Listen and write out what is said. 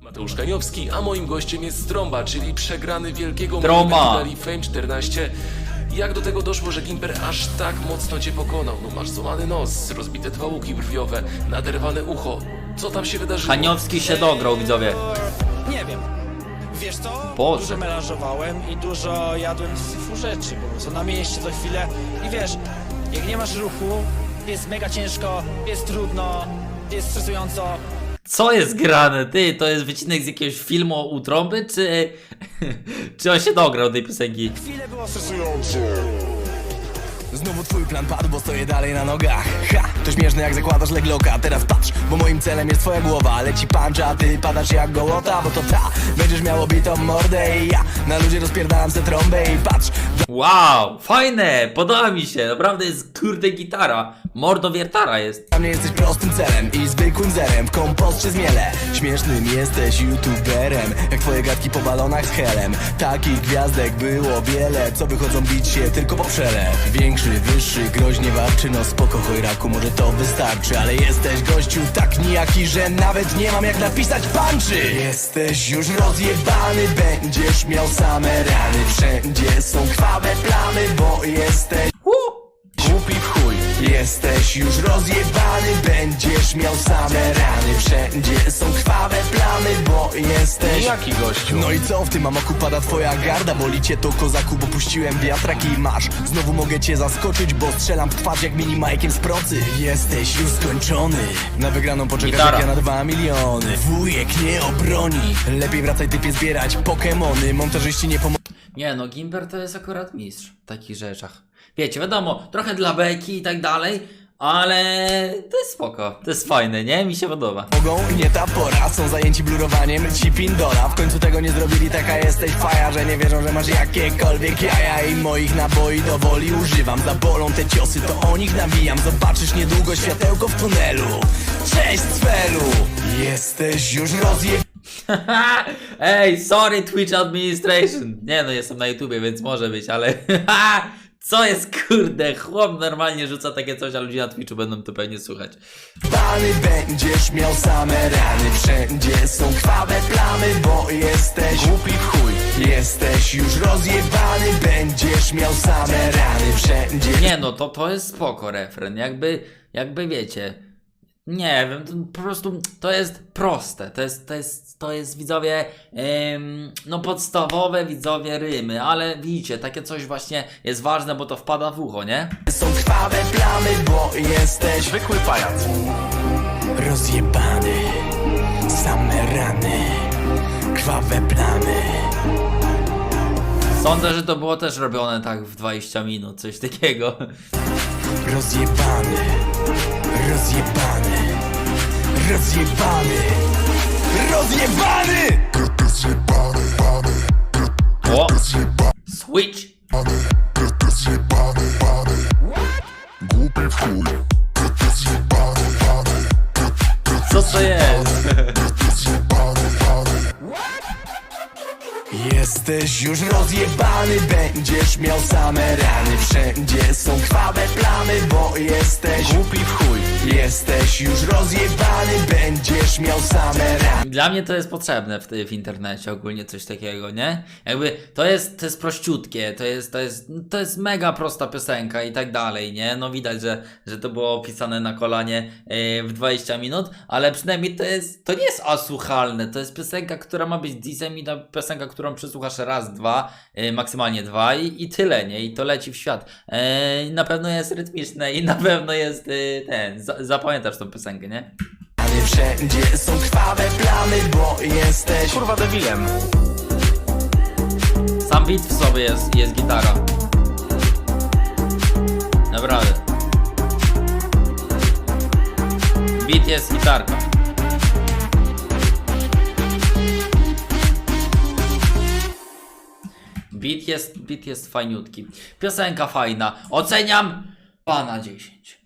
Mateusz Kaniowski, a moim gościem jest Stromba, czyli przegrany wielkiego Tromba. Rally Fame 14. Jak do tego doszło, że Gimper aż tak mocno cię pokonał? No masz złamany nos, rozbite dwa łuki brwiowe, naderwane ucho. Co tam się wydarzyło? Haniowski się dograł, widzowie. Nie wiem. Wiesz co? Boże. Dużo melanżowałem i dużo jadłem syfu rzeczy po prostu na mieście co chwilę. I wiesz, jak nie masz ruchu, jest mega ciężko, jest trudno, jest stresująco. Co jest grane? Ty, to jest wycinek z jakiegoś filmu u trąby, czy... czy on się dograł tej piosenki? Chwilę było. Znowu twój plan padł, bo stoję dalej na nogach. Ha! To śmieszne jak zakładasz legloka Teraz patrz, bo moim celem jest twoja głowa. Leci punch, a ty padasz jak gołota Bo to ta, będziesz miał bitą mordę I ja na ludzie rozpierdalam se trąbę I patrz, Wow, fajne, podoba mi się, naprawdę jest kurde gitara. Mordo wiertara jest. dla mnie jesteś prostym celem I zwykłym zerem, w kompoście zmiele Śmiesznym jesteś youtuberem Jak twoje gadki po balonach z helem. Takich gwiazdek było wiele Co wychodzą bić się tylko po przelew. Większy, wyższy, groźnie warczy No spoko chojraku, może to wystarczy Ale jesteś gościu tak nijaki Że nawet nie mam jak napisać punchy. Jesteś już rozjebany Będziesz miał same rany Wszędzie są krwawe plamy Bo jesteś Jesteś już rozjebany Będziesz miał same rany. Wszędzie są krwawe plamy Bo jesteś Jaki gościu? No i co w tym amoku pada twoja garda. Boli cię to kozaku, bo puściłem wiatrak i masz. Znowu mogę cię zaskoczyć, bo strzelam w twarz jak mini majkiem z procy. Jesteś już skończony. Na wygraną poczekasz jak ja na dwa miliony. Wujek nie obroni. Lepiej wracaj typie zbierać Pokemony. Montażyści nie pomogą Nie no, Gimper to jest akurat mistrz w takich rzeczach. Wiecie, wiadomo, trochę dla beki i tak dalej, ale to jest spoko, to jest fajne, nie? Mi się podoba. Mogą nie ta pora, są zajęci blurowaniem ci pindola W końcu tego nie zrobili, taka jesteś faja Że nie wierzą, że masz jakiekolwiek jaja. I moich naboi do woli używam. Zabolą te ciosy, to o nich nawijam. Zobaczysz niedługo światełko w tunelu. Cześć Cfelu Jesteś już rozje... Ej, sorry Twitch Administration. Nie no, jestem na YouTubie, więc może być, ale co jest kurde, chłop normalnie rzuca takie coś, a ludzie na Twitchu będą to pewnie słuchać. Będziesz miał same rany. Wszędzie są krwawe plamy, bo jesteś Głupi w chuj. Jesteś już rozjebany Będziesz miał same rany. Wszędzie Nie no, to, to jest spoko refren, jakby, jakby wiecie, nie wiem, to po prostu to jest proste, to jest, to jest, to jest widzowie, em, no podstawowe widzowie rymy, ale widzicie, takie coś właśnie jest ważne, bo to wpada w ucho, nie? są krwawe plamy, bo jesteś Zwykły pajac. Rozjebany Same rany Krwawe plamy Sądzę, że to było też robione tak w 20 minut, coś takiego. Rozjebany. Rozjebany. Rozjebany. Rozjebany! O! Switch! Jesteś już rozjebany Będziesz miał same rany. Wszędzie są krwawe plamy Bo jesteś Głupi w chuj Jesteś już rozjebany Będziesz miał same rany Dla mnie to jest potrzebne w, w internecie ogólnie coś takiego, nie? Jakby to jest, to jest prościutkie, to jest, to jest, to jest mega prosta piosenka i tak dalej, nie? No widać, że, że to było opisane na kolanie yy, w 20 minut, ale przynajmniej to jest, to nie jest asłuchalne, to jest piosenka, która ma być disem i ta piosenka, którą przesłuchasz raz, dwa, yy, maksymalnie dwa i, i tyle, nie? I to leci w świat. Yy, na pewno jest rytmiczne i na pewno jest yy, ten, zapamiętasz tą piosenkę, nie? Wszędzie są krwawe plamy Bo jesteś Kurwa debilem. Sam beat w sobie jest, jest gitara. Naprawdę. Beat jest gitarka. Beat jest, beat jest fajniutki. Piosenka fajna. Oceniam 2 na 10.